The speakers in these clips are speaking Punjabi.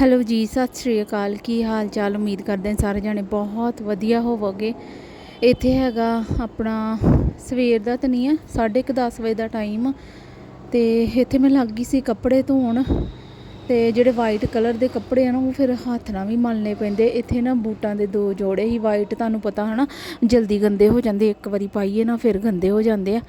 ਹੈਲੋ ਜੀ, ਸਤਿ ਸ਼੍ਰੀ ਅਕਾਲ। ਕੀ ਹਾਲ ਚਾਲ ਉਮੀਦ ਕਰਦੇ ਹਾਂ ਸਾਰੇ ਜਾਣੇ ਬਹੁਤ ਵਧੀਆ ਹੋਵੋਗੇ। ਇੱਥੇ ਹੈਗਾ ਆਪਣਾ ਸਵੇਰ ਦਾ ਤਾਂ ਨਹੀਂ ਆ 10:30 ਵਜੇ ਦਾ ਟਾਈਮ ਤੇ ਇੱਥੇ ਮੈਂ ਲੱਗ ਗਈ ਸੀ ਕੱਪੜੇ ਧੋਣ। ਤੇ ਜਿਹੜੇ ਵਾਈਟ ਕਲਰ ਦੇ ਕੱਪੜੇ ਆ ਨਾ, ਉਹ ਫਿਰ ਹੱਥ ਨਾਲ ਵੀ ਮਲਣੇ ਪੈਂਦੇ। ਇੱਥੇ ਨਾ ਬੂਟਾਂ ਦੇ ਦੋ ਜੋੜੇ ਹੀ ਵਾਈਟ ਤੁਹਾਨੂੰ ਪਤਾ ਹਨਾ, ਜਲਦੀ ਗੰਦੇ ਹੋ ਜਾਂਦੇ, ਇੱਕ ਵਾਰੀ ਪਾਈਏ ਨਾ ਫਿਰ ਗੰਦੇ ਹੋ ਜਾਂਦੇ ਆ।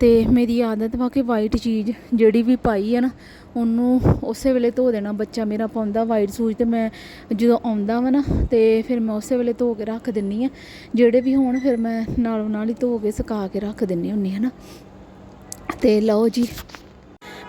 ਤੇ ਮੇਰੀ ਆਦਤ ਵਾ ਕਿ ਵਾਈਟ ਚੀਜ਼ ਜਿਹੜੀ ਵੀ ਪਾਈ ਆ ਨਾ, ਉਹਨੂੰ ਉਸੇ ਵੇਲੇ ਧੋ ਦੇਣਾ। ਬੱਚਾ ਮੇਰਾ ਪਾਉਂਦਾ ਵਾਈਟ ਸੂਜ ਤੇ ਮੈਂ ਜਦੋਂ ਆਉਂਦਾ ਵਾ ਨਾ, ਤੇ ਫਿਰ ਮੈਂ ਉਸੇ ਵੇਲੇ ਧੋ ਕੇ ਰੱਖ ਦਿੰਨੀ ਆ। ਜਿਹੜੇ ਵੀ ਹੋਣ, ਫਿਰ ਮੈਂ ਨਾਲੋਂ ਨਾਲ ਹੀ ਧੋ ਕੇ ਸੁਕਾ ਕੇ ਰੱਖ ਦਿੰਨੀ ਹੁੰਨੀ ਹੈ ਨਾ। ਤੇ ਲਓ ਜੀ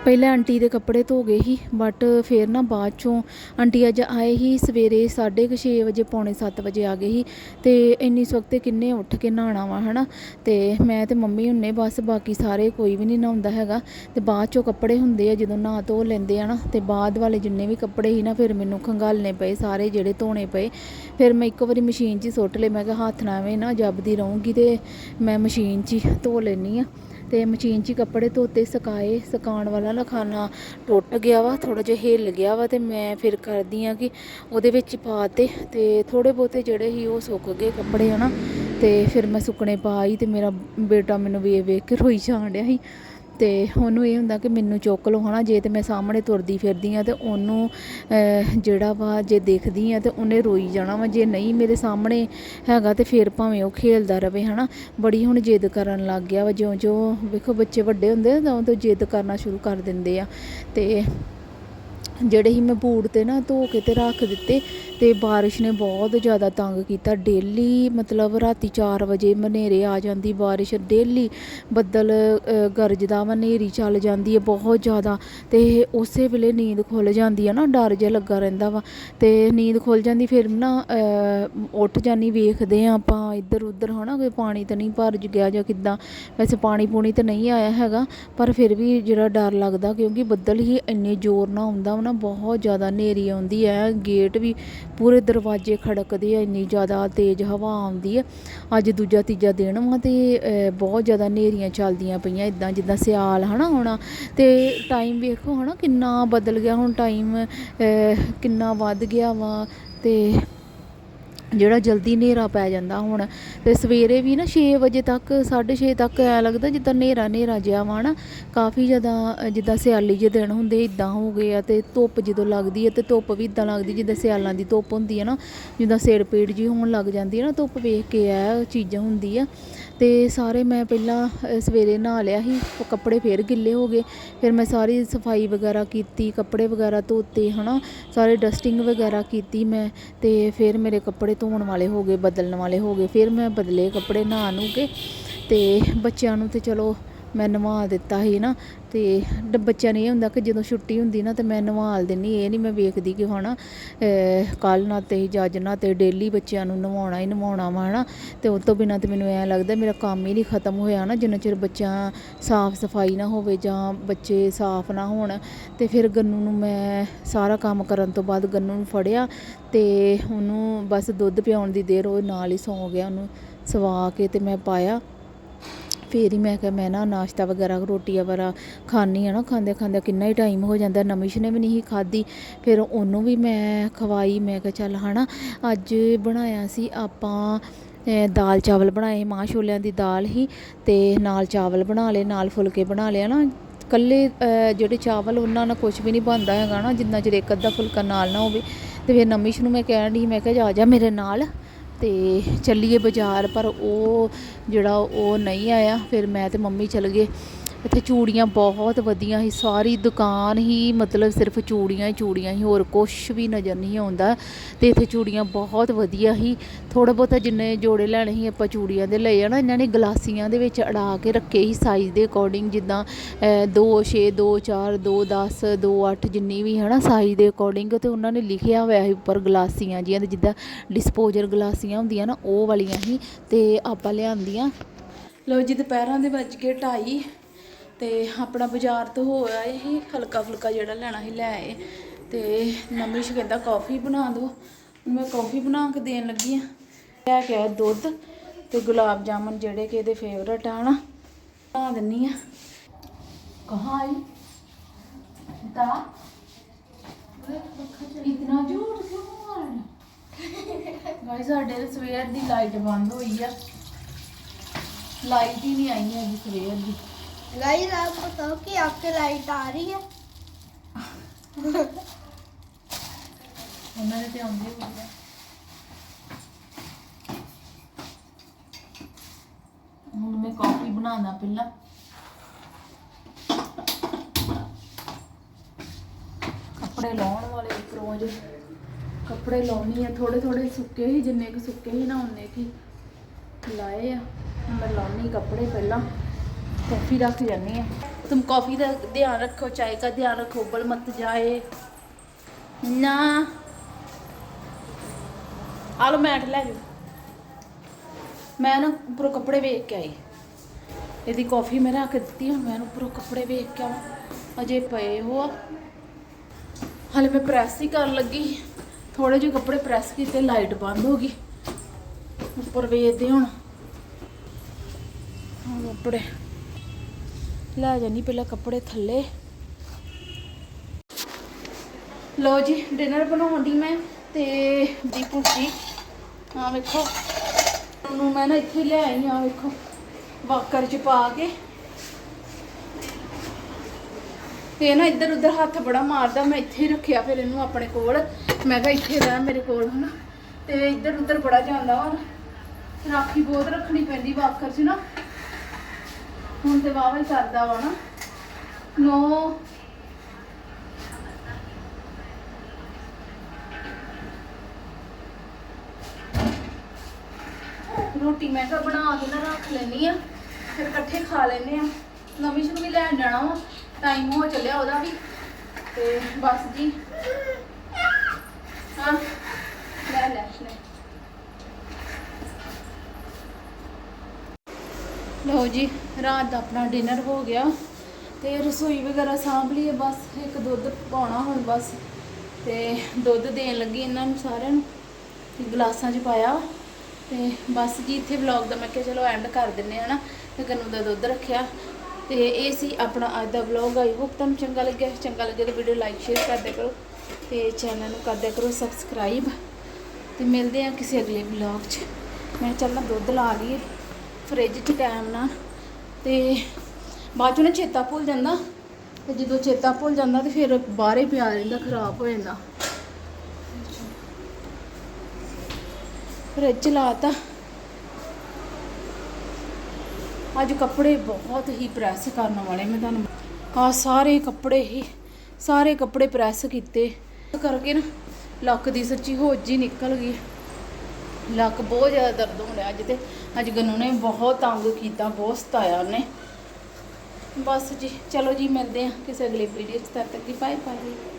ਪਹਿਲਾਂ ਆਂਟੀ ਦੇ ਕੱਪੜੇ ਧੋ ਗਏ ਸੀ ਬਟ ਫਿਰ ਨਾ ਬਾਅਦ ਚੋਂ ਆਂਟੀ ਅੱਜ ਆਏ ਹੀ ਸਵੇਰੇ 6:30 ਵਜੇ, ਪੌਣੇ 7 ਵਜੇ ਆ ਗਏ ਸੀ ਤੇ ਇੰਨੀ ਸਵਖਤੇ ਕਿੰਨੇ ਉੱਠ ਕੇ ਨਹਾਣਾ ਵਾ, ਹਨਾ? ਤੇ ਮੈਂ ਤੇ ਮੰਮੀ ਹੁੰਨੇ ਬਸ, ਬਾਕੀ ਸਾਰੇ ਕੋਈ ਵੀ ਨਹੀਂ ਨਹਾਉਂਦਾ ਹੈਗਾ। ਤੇ ਬਾਅਦ ਚੋਂ ਕੱਪੜੇ ਹੁੰਦੇ ਆ, ਜਦੋਂ ਨਹਾ ਧੋ ਲੈਂਦੇ ਆ ਨਾ, ਤੇ ਬਾਅਦ ਵਾਲੇ ਜਿੰਨੇ ਵੀ ਕੱਪੜੇ ਸੀ ਨਾ, ਫਿਰ ਮੈਨੂੰ ਖੰਗਾਲਨੇ ਪਏ ਸਾਰੇ ਜਿਹੜੇ ਧੋਣੇ ਪਏ। ਫਿਰ ਮੈਂ ਇੱਕ ਵਾਰੀ ਮਸ਼ੀਨ 'ਚ ਹੀ ਸੁੱਟ ਲਏ, ਮੈਂ ਕਿਹਾ ਹੱਥ ਨਾਲ ਐਵੇਂ ਨਾ ਜੱਬਦੀ ਰਹੂੰਗੀ ਤੇ ਮੈਂ ਮਸ਼ੀਨ 'ਚ ਹੀ ਧੋ ਲੈਣੀ ਆ। ਤੇ ਮਸ਼ੀਨ 'ਚ ਹੀ ਕੱਪੜੇ ਧੋਤੇ, ਸੁਕਾਏ, ਸੁਕਾਉਣ ਵਾਲਾ ਨਾ ਖਾਨਾ ਟੁੱਟ ਗਿਆ ਵਾ ਥੋੜਾ ਜਿਹਾ ਹਿੱਲ ਗਿਆ ਵਾ ਤੇ ਮੈਂ ਫਿਰ ਕਰਦੀ ਆ ਕਿ ਉਹਦੇ ਵਿੱਚ ਪਾਤੇ ਤੇ ਥੋੜੇ ਬਹੁਤੇ ਜਿਹੜੇ ਸੀ ਉਹ ਸੁੱਕ ਗਏ ਕੱਪੜੇ ਹਨਾ, ਤੇ ਫਿਰ ਮੈਂ ਸੁੱਕਣੇ ਪਾਈ ਤੇ ਮੇਰਾ ਬੇਟਾ ਮੈਨੂੰ ਵੇਖ ਵੇਖ ਕੇ ਰੋਈ ਜਾਣ ਡਿਆ ਸੀ। ਤੇ ਉਹਨੂੰ ਇਹ ਹੁੰਦਾ ਕਿ ਮੈਨੂੰ ਚੁੱਕ ਲਓ, ਹਨਾ। ਜੇ ਤੇ ਮੈਂ ਸਾਹਮਣੇ ਤੁਰਦੀ ਫਿਰਦੀ ਆ ਤੇ ਉਹਨੂੰ ਜਿਹੜਾ ਵਾ ਜੇ ਦੇਖਦੀ ਆ ਤੇ ਉਹਨੇ ਰੋਈ ਜਾਣਾ ਵਾ। ਜੇ ਨਹੀਂ ਮੇਰੇ ਸਾਹਮਣੇ ਹੈਗਾ ਤੇ ਫਿਰ ਭਾਵੇਂ ਉਹ ਖੇਲਦਾ ਰਵੇ, ਹਨਾ। ਬੜੀ ਹੁਣ ਜਿੱਦ ਕਰਨ ਲੱਗ ਗਿਆ ਵਾ। ਜਿਉਂ ਜਿਉਂ ਵੇਖੋ ਬੱਚੇ ਵੱਡੇ ਹੁੰਦੇ ਆ ਤਾਂ ਉਹ ਤੋਂ ਜਿੱਦ ਕਰਨਾ ਸ਼ੁਰੂ ਕਰ ਦਿੰਦੇ ਆ। ਤੇ ਜਿਹੜੇ ਹੀ ਮੈਂ ਬੂਟ ਤੇ ਨਾ ਧੋ ਕੇ ਤੇ ਰੱਖ ਦਿੱਤੇ ਤੇ ਬਾਰਿਸ਼ ਨੇ ਬਹੁਤ ਜ਼ਿਆਦਾ ਤੰਗ ਕੀਤਾ। ਡੇਲੀ ਮਤਲਬ ਰਾਤੀ 4 ਵਜੇ ਮਨੇਰੇ ਆ ਜਾਂਦੀ ਬਾਰਿਸ਼, ਡੇਲੀ ਬੱਦਲ ਗਰਜਦਾ ਵਾ ਹਨੇਰੀ ਚੱਲ ਜਾਂਦੀ ਹੈ ਬਹੁਤ ਜ਼ਿਆਦਾ ਤੇ ਉਸੇ ਵੇਲੇ ਨੀਂਦ ਖੁੱਲ ਜਾਂਦੀ ਹੈ ਨਾ, ਡਰ ਜਿਹਾ ਲੱਗਾ ਰਹਿੰਦਾ ਵਾ ਤੇ ਨੀਂਦ ਖੁੱਲ ਜਾਂਦੀ ਫਿਰ ਨਾ ਉੱਠ ਜਾਨੀ ਵੇਖਦੇ ਆ ਆਪਾਂ ਇੱਧਰ ਉੱਧਰ ਹੈ ਨਾ ਕੋਈ ਪਾਣੀ ਤਾਂ ਨਹੀਂ ਭਰ ਗਿਆ ਜਾਂ ਕਿੱਦਾਂ। ਵੈਸੇ ਪਾਣੀ ਪੂਣੀ ਤਾਂ ਨਹੀਂ ਆਇਆ ਹੈਗਾ, ਪਰ ਫਿਰ ਵੀ ਜਿਹੜਾ ਡਰ ਲੱਗਦਾ, ਕਿਉਂਕਿ ਬੱਦਲ ਹੀ ਇੰਨੇ ਜ਼ੋਰ ਨਾਲ ਆਉਂਦਾ ਵਾ ਨਾ, ਬਹੁਤ ਜ਼ਿਆਦਾ ਹਨੇਰੀ ਆਉਂਦੀ ਹੈ ਗੇਟ ਵੀ ਪੂਰੇ ਦਰਵਾਜ਼ੇ ਖੜਕਦੇ ਆ, ਇੰਨੀ ਜ਼ਿਆਦਾ ਤੇਜ਼ ਹਵਾ ਆਉਂਦੀ ਹੈ ਅੱਜ ਦੂਜਾ, ਤੀਜਾ ਦਿਨ ਵਾ ਤੇ ਬਹੁਤ ਜ਼ਿਆਦਾ ਹਨੇਰੀਆਂ ਚੱਲਦੀਆਂ ਪਈਆਂ ਇਦਾਂ ਜਿੱਦਾਂ ਸਿਆਲ ਹਨਾ ਹੋਣਾ। ਤੇ ਟਾਈਮ ਵੇਖੋ ਹਨਾ, ਕਿੰਨਾ ਬਦਲ ਗਿਆ, ਹੁਣ ਟਾਈਮ ਕਿੰਨਾ ਵੱਧ ਗਿਆ ਵਾ, ਤੇ ਜਿਹੜਾ ਜਲਦੀ ਹਨੇਰਾ ਪੈ ਜਾਂਦਾ ਹੁਣ, ਤੇ ਸਵੇਰੇ ਵੀ ਨਾ 6 ਵਜੇ ਤੱਕ 6:30 ਤੱਕ ਐ ਲੱਗਦਾ ਜਿੱਦਾਂ ਹਨੇਰਾ ਹਨੇਰਾ ਜਿਹਾ ਵਾ ਨਾ, ਕਾਫੀ ਜ਼ਿਆਦਾ ਜਿੱਦਾਂ ਸਿਆਲੀ ਜਿਹੇ ਦਿਨ ਹੁੰਦੇ ਇਦਾਂ ਹੋ ਗਏ ਆ, ਤੇ ਧੁੱਪ ਜਦੋਂ ਲੱਗਦੀ ਹੈ ਤੇ ਧੁੱਪ ਵੀ ਇਦਾਂ ਲੱਗਦੀ ਜਿੱਦਾਂ ਸਿਆਲਾਂ ਦੀ ਧੁੱਪ ਹੁੰਦੀ ਹੈ ਨਾ, ਜਿੱਦਾਂ ਸਿਰ ਪੀੜ ਜੀ ਹੋਣ ਲੱਗ ਜਾਂਦੀ ਹੈ ਨਾ, ਧੁੱਪ ਵੇਖ ਕੇ ਇਹ ਚੀਜ਼ਾਂ ਹੁੰਦੀ ਆ। ਤੇ ਸਾਰੇ ਮੈਂ ਪਹਿਲਾਂ ਸਵੇਰੇ ਨਹਾ ਲਿਆ ਸੀ, ਉਹ ਕੱਪੜੇ ਫੇਰ ਗਿੱਲੇ ਹੋ ਗਏ, ਫਿਰ ਮੈਂ ਸਾਰੀ ਸਫ਼ਾਈ ਵਗੈਰਾ ਕੀਤੀ, ਕੱਪੜੇ ਵਗੈਰਾ ਧੋਤੇ ਹਨਾ, ਸਾਰੇ ਡਸਟਿੰਗ ਵਗੈਰਾ ਕੀਤੀ ਮੈਂ, ਤੇ ਫਿਰ ਮੇਰੇ ਕੱਪੜੇ ਧੋਣ ਵਾਲੇ ਹੋ ਗਏ, ਬਦਲਣ ਵਾਲੇ ਹੋ ਗਏ, ਫਿਰ ਮੈਂ ਬਦਲੇ ਕੱਪੜੇ ਨਹਾ ਨਹੂ ਕੇ ਅਤੇ ਬੱਚਿਆਂ ਨੂੰ ਤਾਂ ਚਲੋ ਮੈਂ ਨਵਾ ਦਿੱਤਾ ਸੀ ਨਾ, ਤੇ ਬੱਚਿਆਂ ਨੂੰ ਇਹ ਹੁੰਦਾ ਕਿ ਜਦੋਂ ਛੁੱਟੀ ਹੁੰਦੀ ਨਾ, ਤੇ ਮੈਂ ਨਵਾਲ ਦਿੰਨੀ, ਇਹ ਨਹੀਂ ਮੈਂ ਵੇਖਦੀ ਕਿ ਹਨਾ ਕੱਲ ਨਾ ਤੇ ਜੱਜ ਨਾ ਤੇ ਡੇਲੀ ਬੱਚਿਆਂ ਨੂੰ ਨਵਾਉਣਾ ਹੀ ਨਵਾਉਣਾ ਵਾ ਹਨਾ, ਤੇ ਉਸ ਤੋਂ ਬਿਨਾਂ ਤੇ ਮੈਨੂੰ ਐਂ ਲੱਗਦਾ ਮੇਰਾ ਕੰਮ ਹੀ ਨਹੀਂ ਖਤਮ ਹੋਇਆ ਨਾ, ਜਿੰਨਾ ਚਿਰ ਬੱਚਾ ਸਾਫ਼ ਸਫ਼ਾਈ ਨਾ ਹੋਵੇ ਜਾਂ ਬੱਚੇ ਸਾਫ਼ ਨਾ ਹੋਣ, ਤੇ ਫਿਰ ਗੰਨੂ ਨੂੰ ਮੈਂ ਸਾਰਾ ਕੰਮ ਕਰਨ ਤੋਂ ਬਾਅਦ ਗੰਨੂ ਨੂੰ ਫੜਿਆ, ਤੇ ਉਹਨੂੰ ਬਸ ਦੁੱਧ ਪਿਆਉਣ ਦੀ ਦੇਰ ਉਹ ਨਾਲ ਹੀ ਸੌਂ ਗਿਆ, ਉਹਨੂੰ ਸਵਾ ਕੇ ਤੇ ਮੈਂ ਪਾਇਆ। ਫਿਰ ਹੀ ਮੈਂ ਕਿਹਾ, ਮੈਂ ਨਾ ਨਾਸ਼ਤਾ ਵਗੈਰਾ ਰੋਟੀ ਵਗੈਰਾ ਖਾਂਦੀ ਆ ਨਾ ਖਾਂਦੇ ਖਾਂਦੇ ਕਿੰਨਾ ਹੀ ਟਾਈਮ ਹੋ ਜਾਂਦਾ ਨਮਿਸ਼ ਨੇ ਵੀ ਨਹੀਂ ਖਾਧੀ, ਫਿਰ ਉਹਨੂੰ ਵੀ ਮੈਂ ਖਵਾਈ, ਮੈਂ ਕਿਹਾ ਚੱਲ ਹਨਾ, ਅੱਜ ਬਣਾਇਆ ਸੀ ਆਪਾਂ ਦਾਲ ਚਾਵਲ ਬਣਾਏ, ਮਾਂ ਛੋਲਿਆਂ ਦੀ ਦਾਲ ਹੀ ਤੇ ਨਾਲ ਚਾਵਲ ਬਣਾ ਲਏ, ਨਾਲ ਫੁਲਕੇ ਬਣਾ ਲਿਆ ਨਾ ਕੱਲੇ ਜਿਹੜੇ ਚਾਵਲ ਉਹਨਾਂ ਨਾਲ ਕੁਝ ਵੀ ਨਹੀਂ ਬਣਦਾ ਹੈਗਾ ਨਾ, ਜਿੰਨਾ ਚਿਰ ਇੱਕ ਅੱਧਾ ਫੁਲਕਾ ਨਾਲ ਨਾ ਹੋਵੇ। ਤੇ ਫਿਰ ਨਮਿਸ਼ ਨੂੰ ਮੈਂ ਕਹਿਣ ਦੀ ਮੈਂ ਕਿਹਾ, ਜਾ ਜਾ ਮੇਰੇ ਨਾਲ। ਤੇ ਚੱਲੀਏ ਬਾਜ਼ਾਰ, ਪਰ ਉਹ ਜਿਹੜਾ ਉਹ ਨਹੀਂ ਆਇਆ। ਫਿਰ ਮੈਂ ਤੇ ਮੰਮੀ ਚਲ ਗਏ। ਇੱਥੇ ਚੂੜੀਆਂ ਬਹੁਤ ਵਧੀਆ ਸੀ, ਸਾਰੀ ਦੁਕਾਨ ਹੀ ਮਤਲਬ ਸਿਰਫ ਚੂੜੀਆਂ ਹੀ ਚੂੜੀਆਂ ਹੀ ਹੋਰ ਕੁਝ ਵੀ ਨਜ਼ਰ ਨਹੀਂ ਆਉਂਦਾ ਤੇ ਇੱਥੇ ਚੂੜੀਆਂ ਬਹੁਤ ਵਧੀਆ ਸੀ। ਥੋੜਾ ਬਹੁਤਾ ਜਿੰਨੇ ਜੋੜੇ ਲੈਣੇ ਸੀ ਆਪਾਂ ਚੂੜੀਆਂ ਦੇ ਲਏ ਆ ਨਾ, ਇਹਨਾਂ ਨੇ ਗਲਾਸੀਆਂ ਦੇ ਵਿੱਚ ਅੜਾ ਕੇ ਰੱਖੇ ਸੀ ਸਾਈਜ਼ ਦੇ ਅਕੋਰਡਿੰਗ ਜਿੱਦਾਂ 2 6 2 4 2 10 2 8 ਜਿੰਨੀ ਵੀ ਹੈ ਨਾ ਸਾਈਜ਼ ਦੇ ਅਕੋਰਡਿੰਗ ਤੇ ਉਹਨਾਂ ਨੇ ਲਿਖਿਆ ਹੋਇਆ ਸੀ ਉੱਪਰ ਗਲਾਸੀਆਂ ਜੀਆਂ ਤੇ ਜਿੱਦਾਂ ਡਿਸਪੋਜ਼ਲ ਗਲਾਸੀਆਂ ਹੁੰਦੀਆਂ ਨਾ ਉਹ ਵਾਲੀਆਂ ਸੀ ਤੇ ਆਪਾਂ ਲਿਆਂਦੀਆਂ। ਲੋ ਜੀ ਦੁਪਹਿਰਾਂ ਦੇ ਵੱਜ ਕੇ 2:30 ਅਤੇ ਆਪਣਾ ਬਾਜ਼ਾਰ ਤੋਂ ਹੋਇਆ ਆਏ ਸੀ ਹਲਕਾ ਫੁਲਕਾ ਜਿਹੜਾ ਲੈਣਾ ਸੀ, ਲੈ ਆਏ। ਅਤੇ ਨਮਿਸ਼ ਕਹਿੰਦਾ, ਕਾਫੀ ਬਣਾ ਦੋ ਮੈਂ ਕੌਫੀ ਬਣਾ ਕੇ ਦੇਣ ਲੱਗੀ ਆ। ਲੈ ਕੇ ਆਇਆ ਦੁੱਧ ਤੇ ਗੁਲਾਬ ਜਾਮਨ ਜਿਹੜੇ ਕਿ ਇਹਦੇ ਫੇਵਰਟ ਆ ਨਾ ਬਣਾ ਦਿੰਨੀ ਆ। ਕਹਾਈ ਦਾ ਇਤਨਾ ਜ਼ੋਰ ਕਿਉਂ ਮਾਰਨਾ? ਗਾਇਸ, ਸਾਡੇ ਸਵੇਰ ਦੀ ਲਾਈਟ ਬੰਦ ਹੋਈ ਆ। ਲਾਈਟ ਹੀ ਨਹੀਂ ਆਈ ਹੈ ਸਵੇਰ ਦੀ। गाइस आप बताओ कि आपके लाइट आ रही है ਉਹਨਾਂ ਦੇ ਤੇ ਆਉਂਦੇ ਹੋਈ ਆ ਹੁਣ ਮੈਂ ਕਾਫੀ ਬਣਾਉਣਾ ਪਹਿਲਾਂ ਕੱਪੜੇ ਲਾਉਣ ਵਾਲੇ ਇੱਕ ਰੋਜ਼ ਕੱਪੜੇ ਲਾਉਣੀ ਆ ਥੋੜੇ ਥੋੜੇ ਸੁੱਕੇ ਹੀ ਜਿੰਨੇ ਕੁ ਸੁੱਕੇ ਹੀ ਨਾ ਉਹਨੇ ਕੀ ਲਾਏ ਆ ਹੁਣ ਮੈਂ ਲਾਉਣੀ ਕੱਪੜੇ ਪਹਿਲਾਂ ਕੌਫੀ ਰੱਖ ਜਾਂਦੀ ਆ ਤੁਮ ਕੌਫੀ ਦਾ ਧਿਆਨ ਰੱਖੋ ਚਾਹ ਦਾ ਧਿਆਨ ਰੱਖੋ ਬਲ ਮਤ ਜਾਏ। ਨਾ। ਆਲੋ ਮੈਟ ਲੈ ਗਈ ਮੈਂ ਨਾ ਉੱਪਰੋਂ ਕੱਪੜੇ ਵੇਖ ਕੇ ਆਈ। ਇਹਦੀ ਕੌਫੀ ਮੈਂ ਰੱਖ ਦਿੱਤੀ, ਹੁਣ ਮੈਂ ਉੱਪਰੋਂ ਕੱਪੜੇ ਵੇਖ ਕੇ ਆਵਾਂ। ਅਜੇ ਪਏ ਹੋ ਹਲੇ ਮੈਂ ਪ੍ਰੈਸ ਹੀ ਕਰਨ ਲੱਗੀ। ਥੋੜੇ ਜਿਹੇ ਕੱਪੜੇ ਪ੍ਰੈਸ ਕੀਤੇ, ਲਾਈਟ ਬੰਦ ਹੋ ਗਈ। ਉੱਪਰ ਵੇਚਦੇ ਹੁਣ। ਕੱਪੜੇ। ਲੈ ਜਾਨੀ ਪਹਿਲਾਂ ਕੱਪੜੇ ਥੱਲੇ। ਲੋ ਜੀ ਡਿਨਰ ਬਣਾਉਣ ਦੀ ਮੈਂ ਤੇ ਦੀਪੂ ਜੀ। ਆ ਵੇਖੋ, ਉਹਨੂੰ ਮੈਂ ਨਾ ਇੱਥੇ ਲੈ ਆਈ ਆ, ਵੇਖੋ ਵਾਕਰ ਚ ਪਾ ਕੇ। ਤੇ ਨਾ ਇੱਧਰ ਉੱਧਰ ਹੱਥ ਬੜਾ ਮਾਰਦਾ, ਮੈਂ ਇੱਥੇ ਹੀ ਰੱਖਿਆ ਫਿਰ ਇਹਨੂੰ ਆਪਣੇ ਕੋਲ। ਮੈਂ ਕਿਹਾ ਇੱਥੇ ਰਹਿ ਮੇਰੇ ਕੋਲ ਹਨਾ। ਤੇ ਇੱਧਰ ਉੱਧਰ ਬੜਾ ਜਾਂਦਾ ਵਾ। ਰਾਖੀ ਬਹੁਤ ਰੱਖਣੀ ਪੈਂਦੀ ਵਾਕਰ ਚ ਨਾ। ਹੁਣ ਤੇ ਵਾਵਾ ਹੀ ਕਰਦਾ ਵਾ ਨਾ। ਨੋ। ਰੋਟੀ ਮੈਂ ਤਾਂ ਬਣਾ ਕੇ ਨਾ ਰੱਖ ਲੈਣੀ ਆ, ਫਿਰ ਇਕੱਠੇ ਖਾ ਲੈਨੇ ਆ। ਨਵੀਂ ਨੂੰ ਵੀ ਲੈਣ ਜਾਣਾ ਵਾ ਟਾਈਮ ਹੋ ਚੱਲਿਆ ਉਹਦਾ ਵੀ। ਤੇ ਬਸ ਜੀ। ਹਾਂ, ਲੈ ਲੈ ਲੈ। ਲਓ ਜੀ, ਰਾਤ ਦਾ ਆਪਣਾ ਡਿਨਰ ਹੋ ਗਿਆ ਤੇ ਰਸੋਈ ਵਗੈਰਾ ਸਾਂਭ ਲਈ ਬਸ, ਇੱਕ ਦੁੱਧ ਪਾਉਣਾ ਹੁਣ ਬਸ ਤੇ ਦੁੱਧ ਦੇਣ ਲੱਗੀ ਇਹਨਾਂ ਨੂੰ ਸਾਰਿਆਂ ਨੂੰ ਤੇ ਗਲਾਸਾਂ 'ਚ ਪਾਇਆ ਤੇ ਬਸ ਜੀ ਇੱਥੇ ਵਲੌਗ ਦਾ ਮੈਂ ਕਿਹਾ ਚਲੋ ਐਂਡ ਕਰ ਦਿੰਨੇ ਆ ਨਾ, ਤੇ ਗੰਨੂ ਦਾ ਦੁੱਧ ਰੱਖਿਆ ਤੇ ਇਹ ਸੀ ਆਪਣਾ ਅੱਜ ਦਾ ਵਲੌਗ ਆਈ ਹੋਪ ਤੁਹਾਨੂੰ ਚੰਗਾ ਲੱਗਿਆ, ਚੰਗਾ ਲੱਗੇ ਤਾਂ ਵੀਡੀਓ ਲਾਈਕ ਸ਼ੇਅਰ ਕਰ ਕਰੋ ਤੇ ਚੈਨਲ ਨੂੰ ਕਰ ਕਰੋ ਸਬਸਕ੍ਰਾਈਬ ਤੇ ਮਿਲਦੇ ਆ ਕਿਸੇ ਅਗਲੇ ਵਲੌਗ 'ਚ। ਮੈਂ ਚੱਲਣਾ ਦੁੱਧ ਲਾ ਲਈਏ। ਫ੍ਰਿਜ 'ਚ ਟਾਈਮ ਨਾਲ ਤੇ ਬਾਅਦ 'ਚੋਂ ਨਾ ਚੇਤਾ ਭੁੱਲ ਜਾਂਦਾ ਤੇ ਜਦੋਂ ਚੇਤਾ ਭੁੱਲ ਜਾਂਦਾ ਤੇ ਫਿਰ ਬਾਹਰੇ ਪਿਆ ਰਹਿੰਦਾ, ਖਰਾਬ ਹੋ ਜਾਂਦਾ। ਫ੍ਰਿਜ 'ਚ ਲਾਤਾ ਅੱਜ ਕੱਪੜੇ ਬਹੁਤ ਹੀ ਪ੍ਰੈਸ ਕਰਨ ਵਾਲੇ ਮੈਂ ਤੁਹਾਨੂੰ ਆ ਸਾਰੇ ਕੱਪੜੇ ਹੀ, ਸਾਰੇ ਕੱਪੜੇ ਪ੍ਰੈਸ ਕੀਤੇ। ਕਰਕੇ ਨਾ ਲੱਕ ਦੀ ਸੱਚੀ ਹੋਜ ਜੀ ਨਿਕਲ ਗਈ। ਲੱਕ ਬਹੁਤ ਜ਼ਿਆਦਾ ਦਰਦ ਹੋ ਰਿਹਾ ਅੱਜ ਤੇ। ਅੱਜ ਗਨੂ ਨੇ ਬਹੁਤ ਤੰਗ ਕੀਤਾ, ਬਹੁਤ ਸਤਾਇਆ ਉਹਨੇ। ਬਸ ਜੀ, ਚਲੋ ਜੀ, ਮਿਲਦੇ ਆ ਕਿਸੇ ਅਗਲੇ ਵੀਡੀਓ 'ਚ, ਤਦ ਤੱਕ ਦੀ ਬਾਏ ਬਾਏ